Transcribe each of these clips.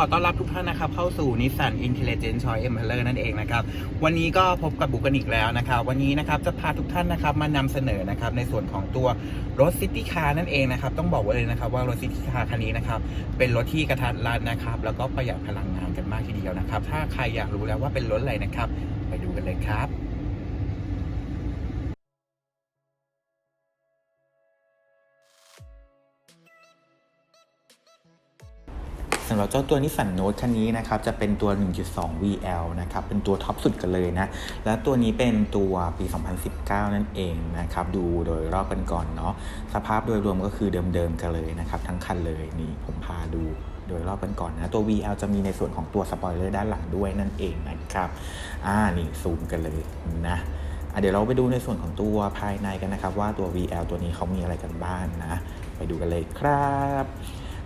ขอต้อนรับทุกท่านนะครับเข้าสู่ Nissan Intelligent Choice e m p a l e r นั่นเองนะครับ วันนี้ก็พบกับบุกันอีกแล้วนะครับ วันนี้นะครับจะพาทุกท่านนะครับมานำเสนอนะครับในส่วนของตัวรถ City Car นั่นเองนะครับ ต้องบอกไว้เลยนะครับว่ารถ City Car คันนี้นะครับเป็นรถที่กระทัดรัดนะครับ แล้วก็ประหยัดพลังงานกันมากทีเดียวนะครับ ถ้าใครอยากรู้แล้วว่าเป็นรถอะไรนะครับ ไปดูกันเลยครับ สำหรับเจ้าตัวนิสสันโน e คันนี้นะครับจะเป็นตัว 1.2 VL นะครับเป็นตัวท็อปสุดกันเลยนะ และตัวนี้เป็นตัวปี 2019 นั่นเองนะครับดูโดยรอบกันก่อนเนาะสภาพโดยรวมก็คือเดิมๆกันเลยนะครับทั้งคันเลยนี่ผมพาดูโดยรอบกันก่อนนะ ตัว VL จะมีในส่วนของตัวสปอยเลอร์ด้านหลังด้วยนั่นเองนะครับอ่านี่ซูมกันเลยนะอะเดี๋ยวเราไปดูในส่วนของตัวภายในกันนะครับ ว่าตัว VL ตัวนี้เขามีอะไรกันบ้างนะไปดูกันเลยครับ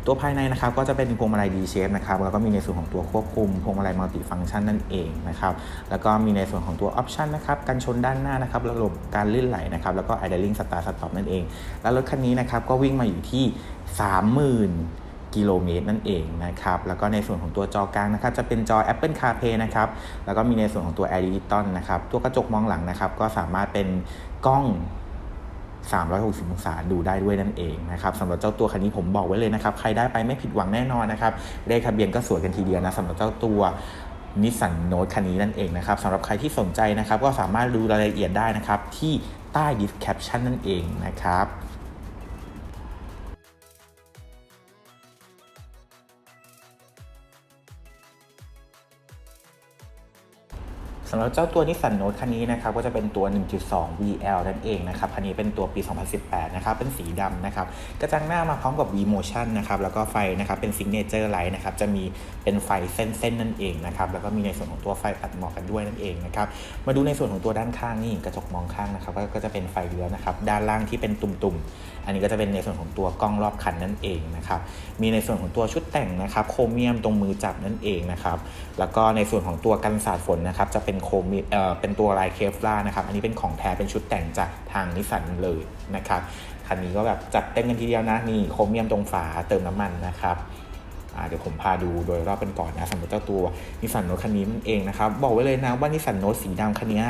ตัวภายในนะครับก็จะเป็นพวงมาลัย D shape นะครับแล้วก็มีในส่วนของตัวควบคุมพวงมาลัยมัลติฟัง c t ชันนั่นเองนะครับแล้วก็มีในส่วนของตัวออปชันนะครับกันชนด้านหน้านะครับระบบการลื่นไหลนะครับแล้วก็ idling start stop นั่นเอง แล้วรถคันนี้นะครับก็วิ่งมาอยู่ที่ 30,000กิโลเมตรนั่นเองนะครับ แล้วก็ในส่วนของตัวจอกลางนะครับ จะเป็นจอ Apple CarPlay นะครับ แล้วก็มีในส่วนของตัว Air Digital นะครับ ตัวกระจกมองหลังนะครับ ก็สามารถเป็นกล้อง 360 องศาดูได้ด้วยนั่นเองนะครับสำหรับเจ้าตัวคันนี้ผมบอกไว้เลยนะครับ ใครได้ไปไม่ผิดหวังแน่นอนนะครับเลขทะเบียนก็สวยกันทีเดียวนะสำหรับเจ้าตัวนิสสันโนตคันนี้นั่นเองนะครับสำหรับใครที่สนใจนะครับ ก็สามารถดูรายละเอียดได้นะครับ ที่ใต้ description นั่นเองนะครับ สำหรับเจ้าตัวนิสสันโน e คันนี้นะครับก็จะเป็นตัว 1.2 VL นั่นเองนะครับคันนี้เป็นตัวปี 2018 นะครับเป็นสีดำนะครับกระจังหน้ามาพร้อมกับ V Motion นะครับแล้วก็ไฟนะครับเป็น Signature Light นะครับจะมีเป็นไฟเส้นๆนั่นเองนะครับแล้วก็มีในส่วนของตัวไฟตัดหมอกกันด้วยนั่นเองนะครับมาดูในส่วนของตัวด้านข้างนี่กระจกมองข้างนะครับก็จะเป็นไฟเลี้ยวนะครับด้านล่างที่เป็นตุ่มๆ อันนี้ก็จะเป็นในส่วนของตัวกล้องรอบคันนั่นเองนะครับมีในส่วนของตัวชุดแต่งนะครับโครเมียมตรงมือจับนั่นเองนะครับแล้วก็ในส่วนของตัวกันสาดฝนนะครับจะเป็นโครเมียเอ่อเป็นตัวลายเคฟล่านะครับอันนี้เป็นของแท้เป็นชุดแต่งจากทางนิสสันเลยนะครับคันนี้ก็แบบจัดเต็มกันทีเดียวนะนี่โครเมียมตรงฝาเติมน้ำมันนะครับเดี๋ยวผมพาดูโดยรอบเป็นก่อนนะสำหรับเจ้าตัวนิสสันโน e คันนี้นั่นเองนะครับ บอกไว้เลยนะว่านิสสันโน e สีดำคันนี้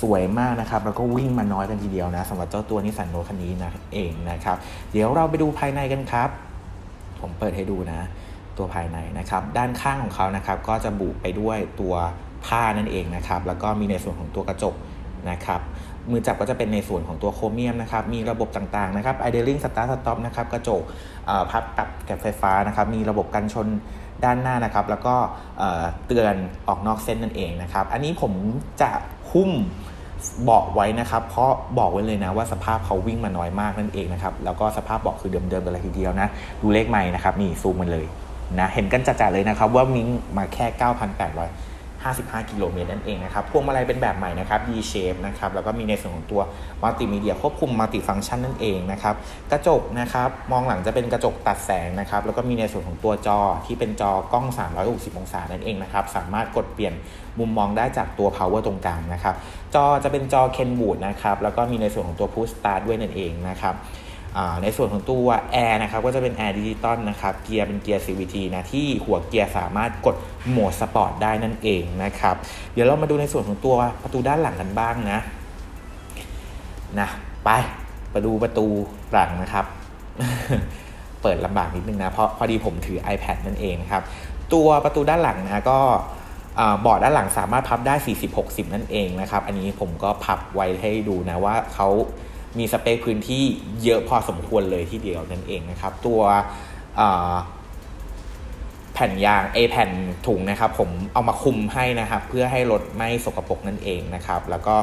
สวยมากนะครับ แล้วก็วิ่งมาน้อยกันทีเดียวนะสำหรับเจ้าตัวนิสสันโนคันนี้นะเองนะครับ เดี๋ยวเราไปดูภายในกันครับ ผมเปิดให้ดูนะ ตัวภายในนะครับ ด้านข้างของเขานะครับ ก็จะบุไปด้วยตัวผ้านั่นเองนะครับ แล้วก็มีในส่วนของตัวกระจกนะครับมือจับก็จะเป็นในส่วนของตัวโครเมียมนะครับ มีระบบต่างๆนะครับ idling start stop นะครับ กระจกพับปรับแกับไฟฟ้านะครับ มีระบบกันชนด้านหน้านะครับ แล้วก็เตือนออกนอกเส้นนั่นเองนะครับ อันนี้ผมจะ หุ้มเบาะไว้นะครับ เพราะบอกไว้เลยนะว่าสภาพเขาวิ่งมาน้อยมากนั่นเองนะครับ แล้วก็สภาพเบาะคือเดิมๆกันเลยทีเดียวนะ ดูเลขใหม่นะครับ นี่ซูมมันเลยนะ เห็นกันจัดๆเลยนะครับว่ามิงมาแค่ 9,800 55 กิโลเมตรนั่นเองนะครับ พวงมาลัยเป็นแบบใหม่นะครับ D shape นะครับ แล้วก็มีในส่วนของตัวมัลติมีเดียควบคุมมัลติฟัง c t ชันนั่นเองนะครับ กระจกนะครับ มองหลังจะเป็นกระจกตัดแสงนะครับ แล้วก็มีในส่วนของตัวจอที่เป็นจอกล้อง 360 องศานั่นเองนะครับ สามารถกดเปลี่ยนมุมมองได้จากตัว power ตรงกลางนะครับ จอจะเป็นจอ Ken Wood นะครับ แล้วก็มีในส่วนของตัว push start ด้วยนั่นเองนะครับ ในส่วนของตัวแอร์นะครับก็จะเป็นแอร์ดิจิตอลนะครับเกียร์เป็นเกียร์ CVT นะที่หัวเกียร์สามารถกดโหมดสปอร์ตได้นั่นเองนะครับเดี๋ยวเรามาดูในส่วนของตัวประตูด้านหลังกันบ้างนะนะไปไปดูประตูหลังนะครับ เปิดลำบากนิดนึงนะเพราะพอดีผมถือ iPad นั่นเองครับตัวประตูด้านหลังนะก็อ่าเบาด้านหลังสามารถพับได้ 40-60 นั่นเองนะครับ อันนี้ผมก็พับไว้ให้ดูนะว่าเขา มีสเปคพื้นที่เยอะพอสมควรเลยที่เดียวนั่นเองนะครับ ตัวแผ่นยางเอแผ่นถุงนะครับ ผมเอามาคุมให้นะครับ เพื่อให้รถไม่สกปรกนั่นเองนะครับ แล้วก็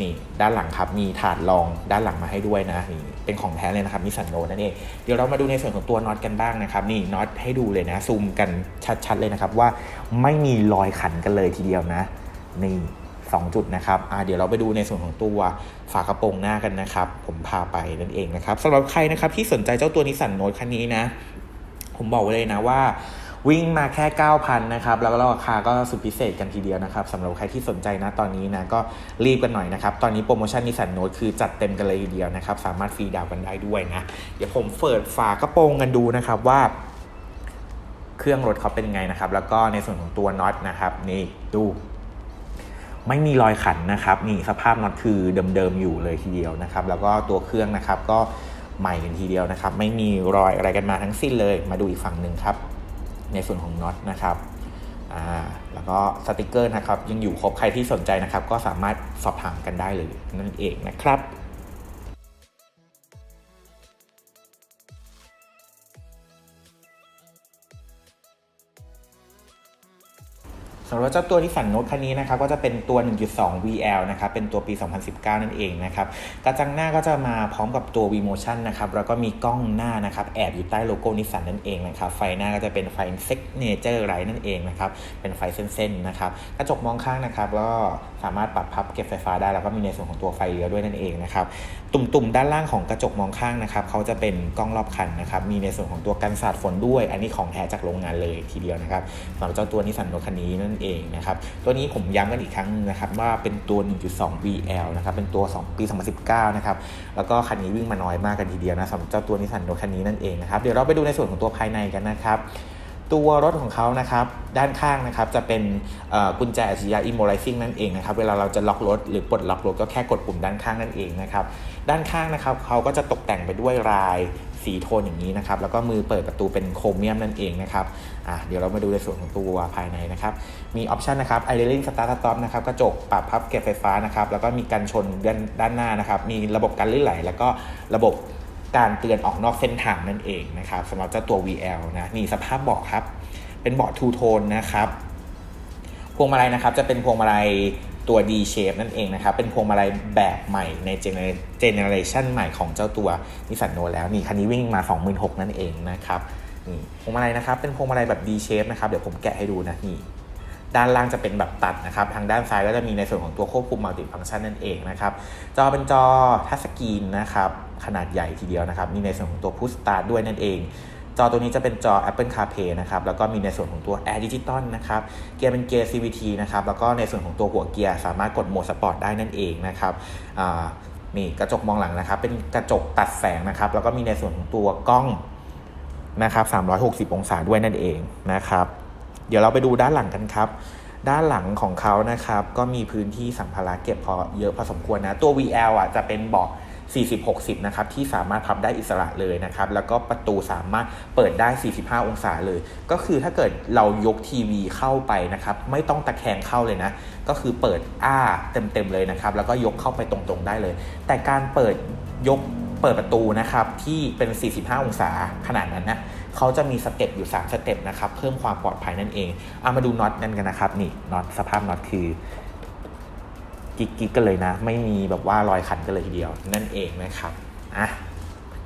นี่ด้านหลังครับมีถาดรองด้านหลังมาให้ด้วยนะนี่เป็นของแท้เลยนะครับนิสสันโนนั่นเองเดี๋ยวเรามาดูในส่วนของตัวน็อตกันบ้างนะครับ นี่น็อตให้ดูเลยนะซูมกันชัดๆเลยนะครับว่าไม่มีรอยขันกันเลยทีเดียวนะนี่ 2 จุดนะครับอ่าเดี๋ยวเราไปดูในส่วนของตัวฝากระโปรงหน้ากันนะครับ ผมพาไปนั่นเองนะครับสำหรับใครนะครับที่สนใจเจ้าตัวนิสสันโน e คันนี้นะ ผมบอกไว้เลยนะว่าวิ่งมาแค่ 9,000 นะครับ แล้วก็ราคาก็สุดพิเศษกันทีเดียวนะครับสำหรับใครที่สนใจนะตอนนี้นะ ก็รีบกันหน่อยนะครับ ตอนนี้โปรโมชั่นนิสสันโน e คือจัดเต็มกันเลยทีเดียวนะครับ สามารถฟรีดาวน์กันได้ด้วยนะ เดี๋ยวผมเปิดฝากระโปรงกันดูนะครับว่า เครื่องรถเขาเป็นไงนะครับ แล้วก็ในส่วนของตัวน็อตนะครับ นี่ดู ไม่มีรอยขันนะครับนี่สภาพน็อตคือเดิมๆอยู่เลยทีเดียวนะครับ แล้วก็ตัวเครื่องนะครับก็ใหม่กันทีเดียวนะครับ ไม่มีรอยอะไรกันมาทั้งสิ้นเลย มาดูอีกฝั่งหนึ่งครับ ในส่วนของน็อตนะครับอ่าแล้วก็สติกเกอร์นะครับยังอยู่ครบใครที่สนใจนะครับ ก็สามารถสอบถามกันได้เลยนั่นเองนะครับำหรับเจ้าตัวนิสสันโนตคันนี้นะครับก็จะเป็นตัว 1.2 VL นะครับเป็นตัวปี 2019 นั่นเองนะครับกระจังหน้าก็จะมาพร้อมกับตัว V Motion นะครับแล้วก็มีกล้องหน้านะครับแอบอยู่ใต้โลโก้นิสสันนั่นเองนะครับไฟหน้าก็จะเป็นไฟ Signature Light นั่นเองนะครับเป็นไฟเส้นๆนะครับกระจกมองข้างนะครับก็สามารถปรับพับเก็บไฟฟ้าได้ แล้วก็มีในส่วนของตัวไฟเลี้ยวด้วยนั่นเองนะครับตุ่มๆด้านล่างของกระจกมองข้างนะครับเขาจะเป็นกล้องรอบคันนะครับมีในส่วนของตัวกันสาดฝนด้วย อันนี้ของแท้จากโรงงานเลยทีเดียวนะครับสำหรับเจ้าตัวนิสสันโนคันนี้นั่นเองนะครับ ตัวนี้ผมย้ำกันอีกครั้งนะครับว่าเป็นตัว 1.2 VL นะครับเป็นตัว 2 ปี 2019 นะครับ แล้วก็คันนี้วิ่งมาน้อยมากกันทีเดียวนะสำหรับเจ้าตัวนิสสันโนคันนี้นั่นเองนะครับ เดี๋ยวเราไปดูในส่วนของตัวภายในกันนะครับตัวรถของเขานะครับด้านข้างนะครับจะเป็นกุญแจอัจฉริยะ Immobilizing นั่นเองนะครับเวลาเราจะล็อกรถหรือปลดล็อกรถก็แค่กดปุ่มด้านข้างนั่นเองนะครับด้านข้างนะครับเขาก็จะตกแต่งไปด้วยลายสีโทนอย่างนี้นะครับแล้วก็มือเปิดประตูเป็นโครเมียมนั่นเองนะครับ อะเดี๋ยวเรามาดูในส่วนของตัวภายในนะครับ มีออปชันนะครับ Idling Start Stop นะครับกระจกปรับพับเก็บไฟฟ้านะครับ แล้วก็มีกันชนด้านด้านหน้านะครับ มีระบบการลื่นไหล แล้วก็ระบบการเตือนออกนอกเส้นทางนั่นเองนะครับสำหรับเจ้าตัว VL นะนี่สภาพเบาะครับ เป็นเบาะทูโทนนะครับพวงมาลัยนะครับจะเป็นพวงมาลัยตัว D shape นั่นเองนะครับ เป็นพวงมาลัยแบบใหม่ในเจเนอเรชันใหม่ของเจ้าตัวนิสสันโนแล้วนี่คันนี้วิ่งมา 26,000 นั่นเองนะครับ นี่พวงมาลัยนะครับ เป็นพวงมาลัยแบบ D shape นะครับ เดี๋ยวผมแกะให้ดูนะนี่ ด้านล่างจะเป็นแบบตัดนะครับ ทางด้านซ้ายก็จะมีในส่วนของตัวควบคุมมัลติฟังก์ชันนั่นเองนะครับ จอเป็นจอทัชสกรีนนะครับ ขนาดใหญ่ทีเดียวนะครับ มีในส่วนของตัวพุ s สตาร์ด้วยนั่นเอง จอตัวนี้จะเป็นจอ Apple CarPlay นะครับ แล้วก็มีในส่วนของตัว Air Digital นะครับ เกียร์เป็นเกียร์ CVT นะครับ แล้วก็ในส่วนของตัวหัวเกียร์สามารถกดโหมดสปอร์ตได้นั่นเองนะครับนี่กระจกมองหลังนะครับ เป็นกระจกตัดแสงนะครับ แล้วก็มีในส่วนของตัวกล้อง นะครับ360 องศาด้วยนั่นเองนะครับ เดี๋ยวเราไปดูด้านหลังกันครับ ด้านหลังของเขานะครับก็มีพื้นที่สัมภาระเก็บพอเยอะพอสมควรนะตัว VL อะจะเป็นเบาะ40-60 นะครับ ที่สามารถพับได้อิสระเลยนะครับ แล้วก็ประตูสามารถเปิดได้ 45 องศาเลย ก็คือถ้าเกิดเรายกทีวีเข้าไปนะครับ ไม่ต้องตะแคงเข้าเลยนะ ก็คือเปิดอ้าเต็มๆเลยนะครับ แล้วก็ยกเข้าไปตรงๆได้เลย แต่การเปิดยก เปิดประตูนะครับที่เป็น 45 องศาขนาดนั้นนะเขาจะมีสเต็ปอยู่ 3 สเต็ปนะครับเพิ่มความปลอดภัยนั่นเองเอามาดูน็อตนั่นกันนะครับนี่น็อตสภาพน็อตคือกิ๊กๆกันเลยนะ ไม่มีแบบว่ารอยขันกันเลยทีเดียวนั่นเองนะครับอะ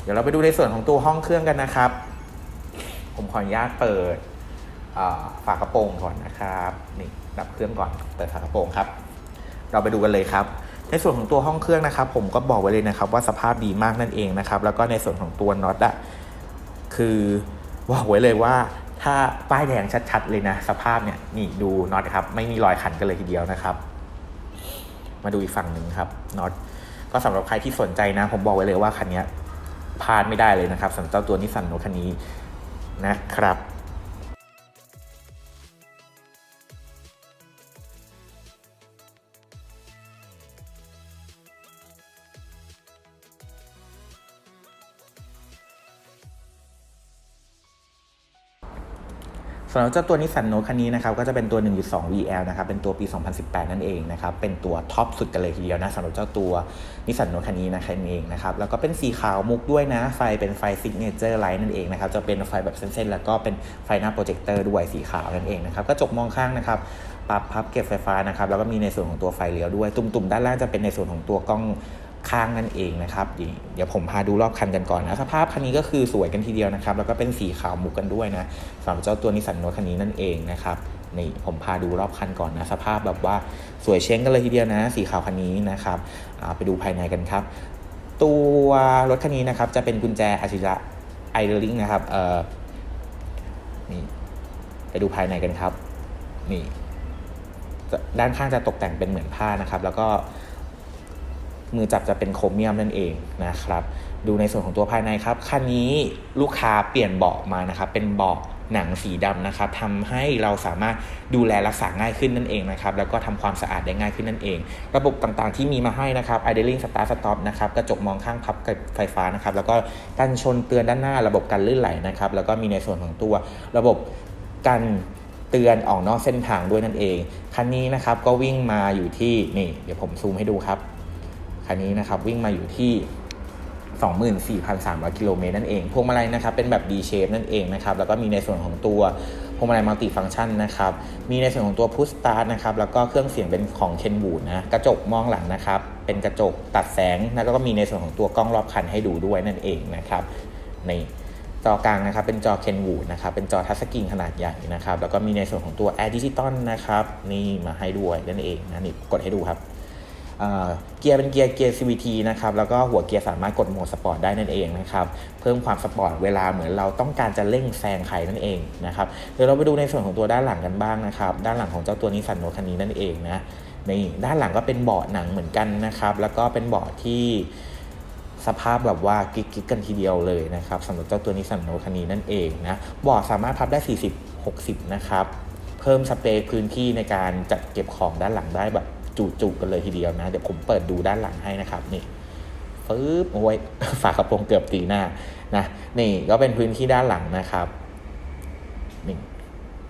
เดี๋ยวเราไปดูในส่วนของตัวห้องเครื่องกันนะครับ ผมขออนุญาตเปิดฝากระโปรงก่อนนะครับนี่ดับเครื่องก่อนเปิดฝากระโปรงครับ เราไปดูกันเลยครับ ในส่วนของตัวห้องเครื่องนะครับ ผมก็บอกไว้เลยนะครับว่าสภาพดีมากนั่นเองนะครับ แล้วก็ในส่วนของตัวน็อตอะคือบอกไว้เลยว่าถ้าป้ายแดงชัดๆเลยนะ สภาพเนี่ยนี่ดูน็อตครับไม่มีรอยขันกันเลยทีเดียวนะครับ มาดูอีกฝั่งหนึ่งครับน็อตก็สำหรับใครที่สนใจนะ ผมบอกไว้เลยว่าคันนี้พลาดไม่ได้เลยนะครับสำหรับเจ้าตัวนิสสันโนคันนี้นะครับำหรับเจ้าตัวนิสสันโนคันนี้นะครับก็จะเป็นตัว 1.2 VL นะครับเป็นตัวปี 2018 นั่นเองนะครับเป็นตัวท็อปสุดกันเลยทีเดียวนะสำหรับเจ้าตัวนิสสันโนคันนี้นะคันเองนะครับแล้วก็เป็นสีขาวมุกด้วยนะ ไฟเป็นไฟซิกเนเจอร์ไลท์นั่นเองนะครับจะเป็นไฟแบบเส้นๆ แล้วก็เป็นไฟหน้าโปรเจคเตอร์ด้วยสีขาวนั่นเองนะครับกระจกมองข้างนะครับปรับพับเก็บไฟฟ้านะครับแล้วก็มีในส่วนของตัวไฟเลี้ยวด้วยตุ่มๆด้านล่างจะเป็นในส่วนของตัวกล้อง ข้างนั่นเองนะครับเดี๋ยวผมพาดูรอบคันกันก่อนนะสภาพคันนี้ก็คือสวยกันทีเดียวนะครับ แล้วก็เป็นสีขาวมุกกันด้วยนะสำหรับเจ้าตัวนิสสันโนคันนี้นั่นเองนะครับนี่ผมพาดูรอบคันก่อนนะสภาพแบบว่าสวยเช้งกันเลยทีเดียวนะ สีขาวคันนี้นะครับไปดูภายในกันครับ ตัวรถคันนี้นะครับจะเป็นกุญแจอัจฉริยะไอเดอร์ลิงนะครับเอ่อนี่ไปดูภายในกันครับ นี่ด้านข้างจะตกแต่งเป็นเหมือนผ้านะครับ แล้วก็ มือจับจะเป็นโครเมียมนั่นเองนะครับ ดูในส่วนของตัวภายในครับคันนี้ลูกค้าเปลี่ยนเบาะมานะครับ เป็นเบาะหนังสีดำนะครับทำให้เราสามารถดูแลรักษาง่ายขึ้นนั่นเองนะครับ แล้วก็ทำความสะอาดได้ง่ายขึ้นนั่นเอง ระบบต่างๆที่มีมาให้นะครับ idling start stop นะครับ กระจกมองข้างพับกับไฟฟ้านะครับ แล้วก็กันชนเตือนด้านหน้า ระบบกันลื่นไหลนะครับ แล้วก็มีในส่วนของตัวระบบกันเตือนออกนอกเส้นทางด้วยนั่นเอง คันนี้นะครับก็วิ่งมาอยู่ที่นี่ เดี๋ยวผมซูมให้ดูครับ คันนี้นะครับวิ่งมาอยู่ที่24,300 กิโลเมตรนั่นเอง พวงมาลัยนะครับเป็นแบบ D shape นั่นเองนะครับ แล้วก็มีในส่วนของตัวพวงมาลัยมัลติฟัง c t ชันนะครับ มีในส่วนของตัว push start นะครับ แล้วก็เครื่องเสียงเป็นของ Kenwood นะ กระจกมองหลังนะครับ เป็นกระจกตัดแสง แล้วก็มีในส่วนของตัวกล้องรอบคันให้ดูด้วยนั่นเองนะครับ ในจอกลางนะครับ เป็นจอ Kenwood นะครับ เป็นจอทัชสกรีนขนาดใหญ่นะครับ แล้วก็มีในส่วนของตัว Air Digital นะครับ นี่มาให้ด้วยนั่นเองนะนี่กดให้ดูครับ เกียร์เป็นเกียร์เกียร์ CVT นะครับแล้วก็หัวเกียร์สามารถกดโหมดสปอร์ตได้นั่นเองนะครับเพิ่มความสปอร์ตเวลาเหมือนเราต้องการจะเร่งแซงใครนั่นเองนะครับเดี๋ยวเราไปดูในส่วนของตัวด้านหลังกันบ้างนะครับด้านหลังของเจ้าตัวนิสสันโนคันนี้นั่นเองนะนี่ด้านหลังก็เป็นเบาะหนังเหมือนกันนะครับแล้วก็เป็นเบาะที่สภาพแบบว่ากิ๊กๆกันทีเดียวเลยนะครับสำหรับเจ้าตัวนิสสันโนคันนี้นั่นเองนะเบาะสามารถพับได้ 40-60 นะครับ เพิ่มสเปซพื้นที่ในการจัดเก็บของด้านหลังได้แบบ จุๆกันเลยทีเดียวนะ เดี๋ยวผมเปิดดูด้านหลังให้นะครับนี่ฟึบโอ้ยฝากระโปรงเกือบตีหน้านะนี่ก็เป็นพื้นที่ด้านหลังนะครับนี่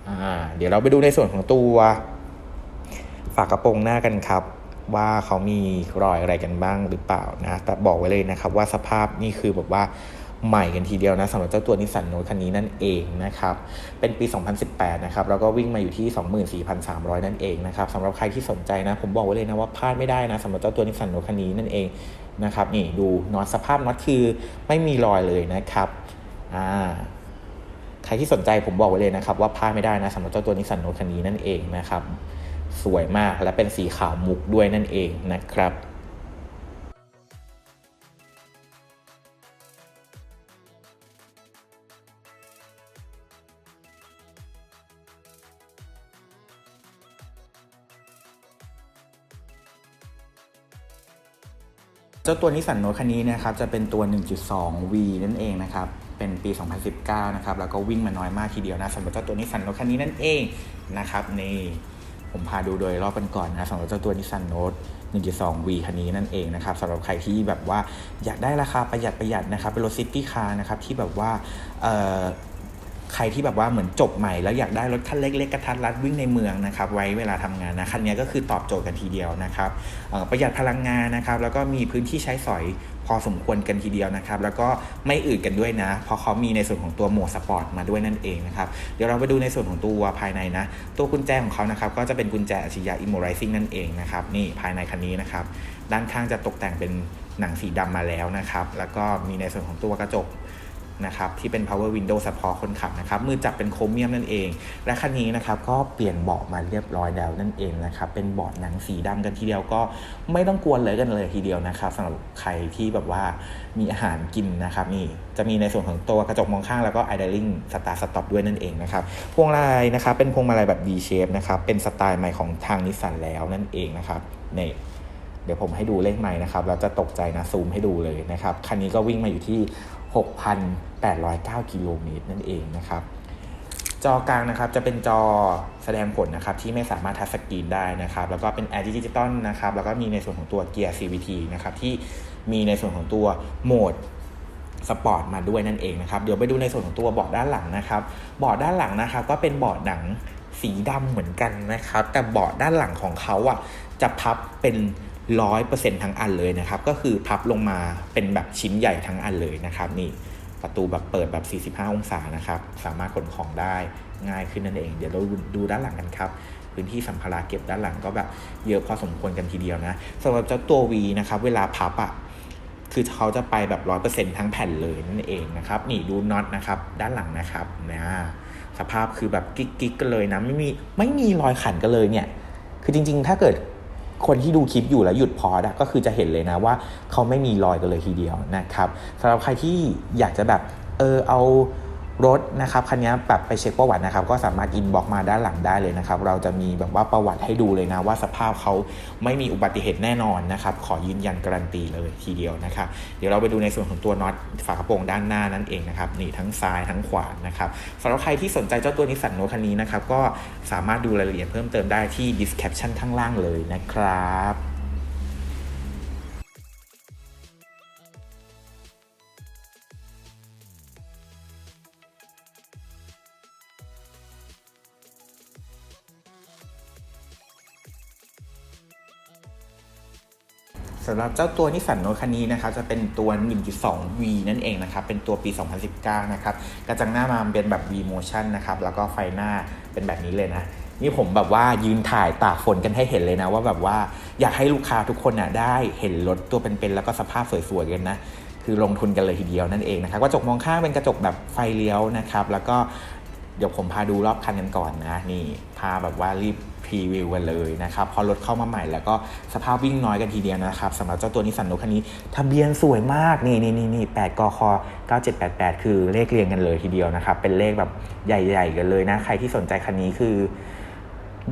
อ่าเดี๋ยวเราไปดูในส่วนของตัวฝากระโปรงหน้ากันครับ ว่าเขามีรอยอะไรกันบ้างหรือเปล่านะแต่บอกไว้เลยนะครับ ว่าสภาพนี่คือแบบว่า ใหม่กันทีเดียวนะสำหรับเจ้าตัวนิสสันโนคันนี้นั่นเองนะครับเป็นปี 2018 นะครับแล้วก็วิ่งมาอยู่ที่ 24,300 นั่นเองนะครับสำหรับใครที่สนใจนะ ผมบอกไว้เลยนะว่าพลาดไม่ได้นะสำหรับเจ้าตัวนิสสันโนคันนี้นั่นเองนะครับนี่ดูน็อตสภาพน็อตคือไม่มีรอยเลยนะครับอ่าใครที่สนใจผมบอกไว้เลยนะครับว่าพลาดไม่ได้นะสำหรับเจ้าตัวนิสสันโนคันนี้นั่นเองนะครับสวยมากและเป็นสีขาวมุกด้วยนั่นเองนะครับ เจ้าตัวนิสสันโนคันนี้นะครับจะเป็นตัว 1.2V นั่นเองนะครับเป็นปี 2019 นะครับ แล้วก็วิ่งมาน้อยมากทีเดียวนะสำหรับเจ้าตัวนิสสันโนคันนี้นั่นเองนะครับนี่ผมพาดูโดยรอบกันก่อนนะสำหรับเจ้าตัวนิสสันโนต 1.2V คันนี้นั่นเองนะครับสำหรับใครที่แบบว่าอยากได้ราคาประหยัดประหยัดนะครับเป็นรถซิตี้คาร์นะครับที่แบบว่า ใครที่แบบว่าเหมือนจบใหม่แล้วอยากได้รถคันเล็กๆกระทัดรัดวิ่งในเมืองนะครับไว้เวลาทำงานนะคันนี้ก็คือตอบโจทย์กันทีเดียวนะครับประหยัดพลังงานนะครับแล้วก็มีพื้นที่ใช้สอยพอสมควรกันทีเดียวนะครับแล้วก็ไม่อืดกันด้วยนะเพราะเขามีในส่วนของตัวโหมดสปอร์ตมาด้วยนั่นเองนะครับเดี๋ยวเราไปดูในส่วนของตัวภายในนะ ตัวกุญแจของเขานะครับก็จะเป็นกุญแจอัจฉริยะ Immortizing นั่นเองนะครับนี่ภายในคันนี้นะครับด้านข้างจะตกแต่งเป็นหนังสีดำมาแล้วนะครับแล้วก็มีในส่วนของตัวกระจก นะครับที่เป็น power window เฉพาะคนขับนะครับมือจับเป็นโครเมียมนั่นเอง และคันนี้นะครับก็เปลี่ยนเบาะมาเรียบร้อยแล้วนั่นเองนะครับเป็นเบาะหนังสีดำกันทีเดียวก็ไม่ต้องกวนเลยกันเลยทีเดียวนะครับสำหรับใครที่แบบว่ามีอาหารกินนะครับนี่จะมีในส่วนของตัวกระจกมองข้างแล้วก็ idling start stop ด้วยนั่นเองนะครับพวงมาลัยนะครับเป็นพวงมาลัยแบบ D shape นะครับเป็นสไตล์ใหม่ของทางนิสสันแล้วนั่นเองนะครับนี่เดี๋ยวผมให้ดูเลขใหม่นะครับแล้วจะตกใจนะซูมให้ดูเลยนะครับคันนี้ก็วิ่งมาอยู่ที่ 6,809 กิโลเมตรนั่นเองนะครับ จอกลางนะครับจะเป็นจอแสดงผลนะครับที่ไม่สามารถทัชสกรีนได้นะครับ แล้วก็เป็น Air Digital นะครับ แล้วก็มีในส่วนของตัวเกียร์ CVT นะครับที่มีในส่วนของตัวโหมดสปอร์ตมาด้วยนั่นเองนะครับ เดี๋ยวไปดูในส่วนของตัวเบาะด้านหลังนะครับเบาะด้านหลังนะครับ ก็เป็นเบาะหนังสีดำเหมือนกันนะครับ แต่เบาะด้านหลังของเขาอะจะพับเป็น ร้อยเปอร์เซ็นทั้งอันเลยนะครับ ก็คือพับลงมาเป็นแบบชิ้นใหญ่ทั้งอันเลยนะครับนี่ประตูแบบเปิดแบบ 45 องศานะครับ สามารถขนของได้ง่ายขึ้นนั่นเอง เดี๋ยวเราดูด้านหลังกันครับ พื้นที่สัมภาระเก็บด้านหลังก็แบบเยอะพอสมควรกันทีเดียวนะสำหรับเจ้าตัว V นะครับ เวลาพับอะคือเขาจะไปแบบร้อยเปอร์เซ็นทั้งแผ่นเลยนั่นเองนะครับ นี่ดูน็อตนะครับ ด้านหลังนะครับนะสภาพคือแบบกิ๊กกิ๊กกันเลยนะ ไม่มีไม่มีรอยขันกันเลยเนี่ย คือจริง ๆ ถ้าเกิด คนที่ดูคลิปอยู่แล้วหยุดพอดก็คือจะเห็นเลยนะว่าเขาไม่มีรอยกันเลยทีเดียวนะครับสำหรับใครที่อยากจะแบบเออเอา รถนะครับคันนี้แบบไปเช็คประวัตินะครับ ก็สามารถอินบ็อกมาด้านหลังได้เลยนะครับ เราจะมีแบบว่าประวัติให้ดูเลยนะ ว่าสภาพเขาไม่มีอุบัติเหตุแน่นอนนะครับ ขอยืนยันการันตีเลยทีเดียวนะครับ เดี๋ยวเราไปดูในส่วนของตัวน็อตฝากระโปรงด้านหน้านั่นเองนะครับนี่ทั้งซ้ายทั้งขวานะครับสำหรับใครที่สนใจเจ้าตัวนิสสันโนคันนี้นะครับก็สามารถดูรายละเอียดเพิ่มเติมได้ที่ description ข้างล่างเลยนะครับ สำหรับเจ้าตัวนิสสันโนคันนี้นะครับจะเป็นตัว 1.2V นั่นเองนะครับเป็นตัวปี 2019 นะครับกระจังหน้ามาเป็นแบบ V motion นะครับแล้วก็ไฟหน้าเป็นแบบนี้เลยนะนี่ผมแบบว่ายืนถ่ายตากฝนกันให้เห็นเลยนะ ว่าแบบว่าอยากให้ลูกค้าทุกคนน่ะได้เห็นรถตัวเป็นๆแล้วก็สภาพสวยๆกันนะคือลงทุนกันเลยทีเดียวนั่นเองนะครับกระจกมองข้างเป็นกระจกแบบไฟเลี้ยวนะครับแล้วก็เดี๋ยวผมพาดูรอบคันกันก่อนนะนี่พาแบบว่ารีบ พรีวิวกันเลยนะครับพอรถเข้ามาใหม่แล้วก็สภาพวิ่งน้อยกันทีเดียวนะครับสำหรับเจ้าตัวนิสสันโนคันนี้ ทะเบียนสวยมากนี่นี่นี่นี่แปดกค9788คือเลขเรียงกันเลยทีเดียวนะครับ เป็นเลขแบบใหญ่ ๆ กันเลยนะ ใครที่สนใจคันนี้คือ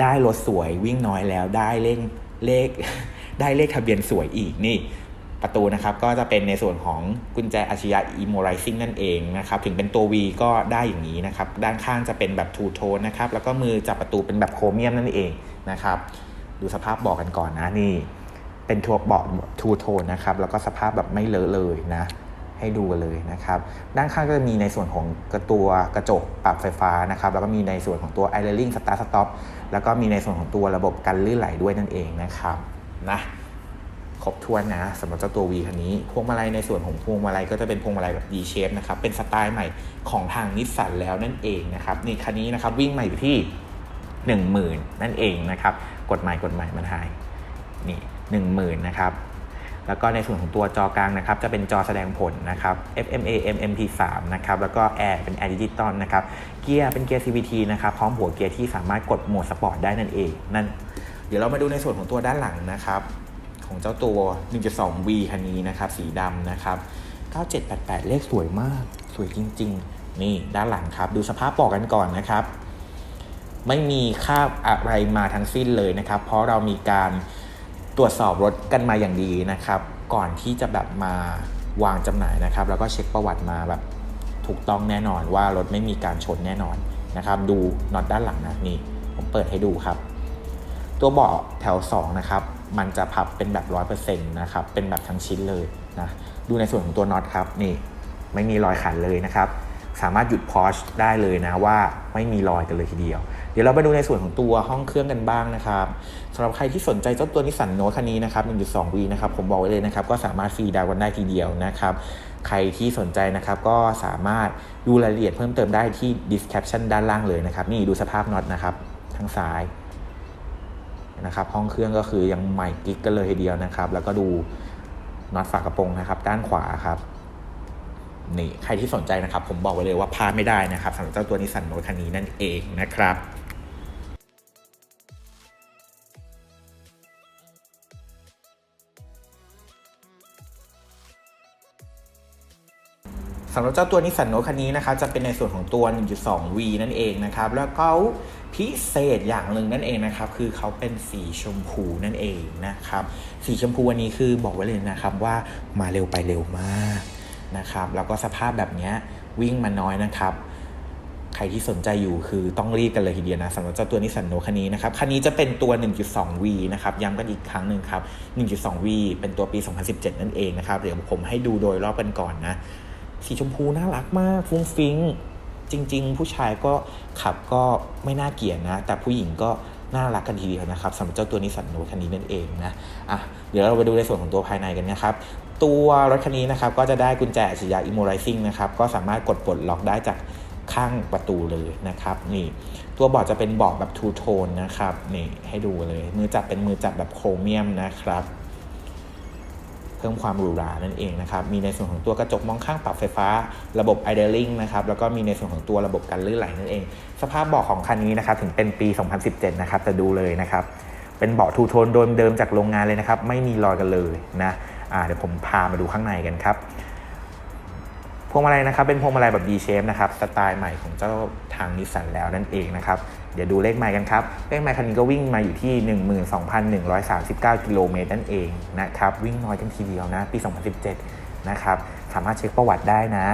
ได้รถสวยวิ่งน้อยแล้วได้เลขเลขได้เลขทะเบียนสวยอีกนี่ ประตูนะครับก็จะเป็นในส่วนของกุญแจอัจฉริยะ Immortizing นั่นเองนะครับถึงเป็นตัว V ก็ได้อย่างนี้นะครับด้านข้างจะเป็นแบบ Two Tone นะครับแล้วก็มือจับประตูเป็นแบบโครเมียมนั่นเองนะครับดูสภาพเบอกกันก่อนนะนี่เป็นทัวเบาะ Two Tone นะครับแล้วก็สภาพแบบไม่เลอะเลยนะให้ดูกันเลยนะครับ ด้านข้างก็จะมีในส่วนของกระตัวกระจกปรับไฟฟ้านะครับ แล้วก็มีในส่วนของตัว i l e r i n g Start Stop แล้วก็มีในส่วนของตัวระบบกันลื่นไหลด้วยนั่นเองนะครับนะ ครบถ้วนนะสำหรับเจ้าตัว V คันนี้พวงมาลัยในส่วนของพวงมาลัยก็จะเป็นพวงมาลัยแบบ D shape นะครับเป็นสไตล์ใหม่ของทางนิสสันแล้วนั่นเองนะครับนี่คันนี้นะครับวิ่งมาอยู่ที่ 10,000 นั่นเองนะครับกดใหม่กดใหม่มันหายนี่10,000นะครับแล้วก็ในส่วนของตัวจอกลางนะครับจะเป็นจอแสดงผลนะครับ FM AM MP3 นะครับแล้วก็แอร์เป็นแอร์ดิจิตอลนะครับเกียร์เป็นเกียร์ CVT นะครับพร้อมหัวเกียร์ที่สามารถกดโหมดสปอร์ตได้นั่นเองนั่นเดี๋ยวเรามาดูในส่วนของตัวด้านหลังนะครับ ของเจ้าตัว 1.2V คันนี้นะครับ สีดำนะครับ 9788 เลขสวยมาก สวยจริง ๆ นี่ด้านหลังครับ ดูสภาพปอกกันก่อนนะครับ ไม่มีคราบอะไรมาทั้งสิ้นเลยนะครับ เพราะเรามีการตรวจสอบรถกันมาอย่างดีนะครับ ก่อนที่จะแบบมาวางจำหน่ายนะครับ แล้วก็เช็คประวัติมาแบบถูกต้องแน่นอนว่ารถไม่มีการชนแน่นอนนะครับ ดูน็อตด้านหลังนะนี่ผมเปิดให้ดูครับ ตัวเบาะแถว 2 นะครับ มันจะพับเป็นแบบ100%นนะครับเป็นแบบทั้งชิ้นเลยนะดูในส่วนของตัวน็อตครับนี่ไม่มีรอยขันเลยนะครับสามารถหยุดพอชได้เลยนะว่าไม่มีรอยกันเลยทีเดียว เดี๋ยวเราไปดูในส่วนของตัวห้องเครื่องกันบ้างนะครับสำหรับใครที่สนใจเจ้าตัวนิสสันโนคันนี้นะครับ 1.2V นะครับผมบอกไว้เลยนะครับ ก็สามารถฟรีดาวน์ได้ทีเดียวนะครับ ใครที่สนใจนะครับก็สามารถดูรายละเอียดเพิ่มเติมได้ที่ description ด้านล่างเลยนะครับ นี่ดูสภาพน็อตนะครับทางซ้าย นะครับห้องเครื่องก็คือยังใหม่กิ๊กกันเลยทีเดียวนะครับ แล้วก็ดูน็อตฝากระโปรงนะครับ ด้านขวาครับนี่ใครที่สนใจนะครับ ผมบอกไว้เลยว่าพลาดไม่ได้นะครับสำหรับเจ้าตัวนิสสันโนคันนี้นั่นเองนะครับสำหรับเจ้าตัวนิสสันโนคันนี้นะครับจะเป็นในส่วนของตัว 1.2V นั่นเองนะครับ แล้วก็ พิเศษอย่างหนึ่งนั่นเองนะครับ คือเขาเป็นสีชมพูนั่นเองนะครับ สีชมพูอันนี้คือบอกไว้เลยนะครับว่ามาเร็วไปเร็วมากนะครับ แล้วก็สภาพแบบนี้วิ่งมาน้อยนะครับใครที่สนใจอยู่คือต้องรีบกันเลยทีเดียวนะสำหรับเจ้าตัวนิสสันโนคันนี้นะครับ คันนี้จะเป็นตัว 1.2V นะครับ ย้ำกันอีกครั้งหนึ่งครับ 1.2V เป็นตัวปี 2017 นั่นเองนะครับ เดี๋ยวผมให้ดูโดยรอบกันก่อนนะ สีชมพูน่ารักมาก ฟุ้งฟิ้ง จริง ๆ ผู้ชายก็ขับก็ไม่น่าเกลียดนะ แต่ผู้หญิงก็น่ารักกันทีเดียวนะครับสำหรับเจ้าตัวนิสสันโนคันนี้นั่นเองนะอะเดี๋ยวเราไปดูในส่วนของตัวภายในกันนะครับตัวรถคันนี้นะครับก็จะได้กุญแจอัจฉริยะ Immortizing นะครับก็สามารถกดปลดล็อกได้จากข้างประตูเลยนะครับนี่ตัวเบาะจะเป็นเบาะแบบทูโทนนะครับนี่ให้ดูเลยมือจับเป็นมือจับแบบโครเมียมนะครับ พิ่มความหรูหรานั่นเองนะครับมีในส่วนของตัวกระจกมองข้างปรับไฟฟ้า ระบบ idling นะครับแล้วก็มีในส่วนของตัวระบบการลื่นไหลนั่นเอง สภาพเบาะของคันนี้นะครับถึงเป็นปี 2017 นะครับจะดูเลยนะครับเป็นเบาะทูโทนโดยเดิมจากโรงงานเลยนะครับไม่มีรอยกันเลยนะะเดี๋ยวผมพามาดูข้างในกันครับ วงมาลัยนะครับเป็นพวงมาลัยแบบ D shape นะครับสไตล์ใหม่ของเจ้าทางนิสสันแล้วนั่นเองนะครับเดี๋ยวดูเลขไมล์กันครับ เลขไมล์คันนี้ก็วิ่งมาอยู่ที่ 12,139 กิโลเมตรนั่นเองนะครับวิ่งน้อยกันทีเดียวนะ ปี 2017 นะครับสามารถเช็คประวัติได้นะ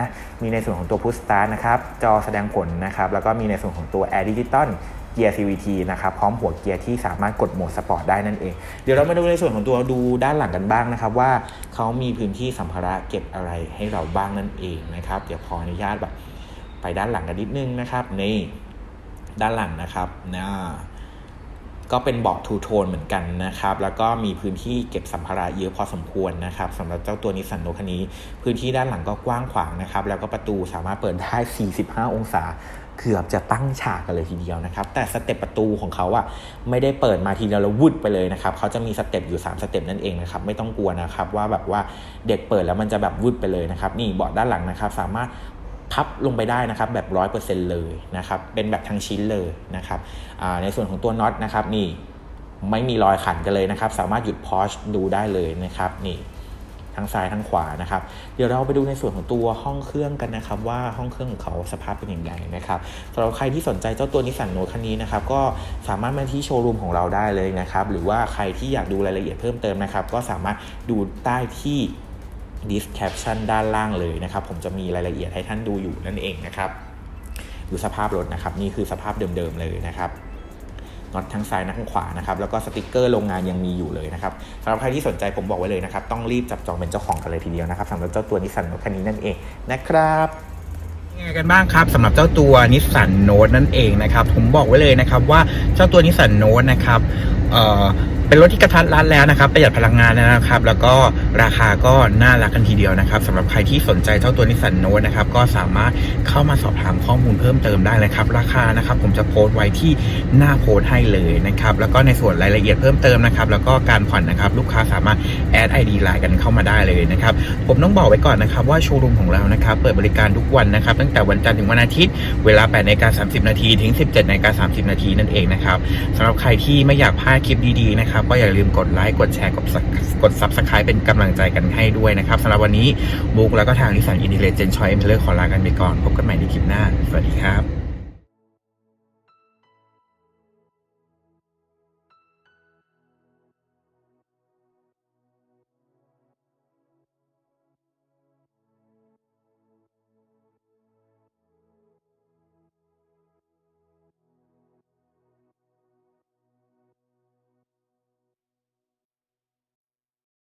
มีในส่วนของตัว Push Start นะครับจอแสดงผลนะครับแล้วก็มีในส่วนของตัว Air Digital เกียร์ CVT นะครับพร้อมหัวเกียร์ที่สามารถกดโหมดสปอร์ตได้นั่นเอง เดี๋ยวเรามาดูในส่วนของตัวดูด้านหลังกันบ้างนะครับว่าเขามีพื้นที่สัมภาระเก็บอะไรให้เราบ้างนั่นเองนะครับเดี๋ยวขออนุญาตแบบไปด้านหลังกันนิดนึงนะครับนี่ด้านหลังนะครับนะ ก็เป็นเบาะทูโทนเหมือนกันนะครับ แล้วก็มีพื้นที่เก็บสัมภาระเยอะพอสมควรนะครับสำหรับเจ้าตัวนิสสันโนคันนี้ พื้นที่ด้านหลังก็กว้างขวางนะครับ แล้วก็ประตูสามารถเปิดได้ 45 องศาเกือบจะตั้งฉากกันเลยทีเดียวนะครับ แต่สเต็ปประตูของเขาอะไม่ได้เปิดมาทีเดียวแล้ววุดไปเลยนะครับเขาจะมีสเต็ปอยู่ 3 สเต็ปนั่นเองนะครับไม่ต้องกลัวนะครับว่าแบบว่าเด็กเปิดแล้วมันจะแบบวุดไปเลยนะครับนี่เบาะด้านหลังนะครับ สามารถ พับลงไปได้นะครับแบบ 100%เลยนะครับเป็นแบบทั้งชิ้นเลยนะครับในส่วนของตัวน็อตนะครับนี่ไม่มีรอยขันกันเลยนะครับ สามารถหยุดพอชดูได้เลยนะครับนี่ทั้งซ้ายทั้งขวานะครับ เดี๋ยวเราไปดูในส่วนของตัวห้องเครื่องกันนะครับ ว่าห้องเครื่องของเขาสภาพเป็นอย่างไรนะครับสำหรับใครที่สนใจเจ้าตัวนิสสันโนคันนี้นะครับก็สามารถมาที่โชว์รูมของเราได้เลยนะครับ หรือว่าใครที่อยากดูรายละเอียดเพิ่มเติมนะครับ ก็สามารถดูใต้ที่ description ด้านล่างเลยนะครับ ผมจะมีรายละเอียดให้ท่านดูอยู่นั่นเองนะครับดูสภาพรถนะครับ นี่คือสภาพเดิมๆเลยนะครับน็อตทั้งซ้ายและทั้งขวานะครับ แล้วก็สติกเกอร์โรงงานยังมีอยู่เลยนะครับสำหรับใครที่สนใจผมบอกไว้เลยนะครับ ต้องรีบจับจองเป็นเจ้าของกันเลยทีเดียวนะครับสำหรับเจ้าตัวนิสสันรถคันนี้นั่นเองนะครับยังไงกันบ้างครับสำหรับเจ้าตัวนิสสันโน e นั่นเองนะครับ ผมบอกไว้เลยนะครับว่าเจ้าตัวนิสสันโน e นะครับเอ่อ เป็นรถที่กระทัดรัดแล้วนะครับประหยัดพลังงานนะครับ แล้วก็ราคาก็น่ารักกันทีเดียวนะครับสำหรับใครที่สนใจเจ้าตัวนิสสันโน e นะครับก็สามารถเข้ามาสอบถามข้อมูลเพิ่มเติมได้เลยครับ ราคานะครับผมจะโพสต์ไว้ที่หน้าโพสต์ให้เลยนะครับแล้วก็ในส่วนรายละเอียดเพิ่มเติมนะครับแล้วก็การผ่อนนะครับลูกค้าสามารถแอดไอดีไลน์กันเข้ามาได้เลยนะครับผมต้องบอกไว้ก่อนนะครับว่าโชว์รูมของเรานะครับเปิดบริการทุกวันนะครับตั้งแต่วันจันทร์ถึงวันอาทิตย์เวลา8นาฬิกา30 นาทีถึง 17นาฬิกา30 นาทีนั่นเองนะครับสำหรับใครที่ไม่อยากพลาดคลิปดีๆนะครับก็อย่าลืมกดไลค์กดแชร์กดกด Subscribe เป็นกำลังใจกันให้ด้วยนะครับสำหรับวันนี้บุ๊กแล้วก็ทางนิสสันอินดิเลเจนชอยเอ็มเลอร์ขอลากันไปก่อน พบกันใหม่ในคลิปหน้า สวัสดีครับ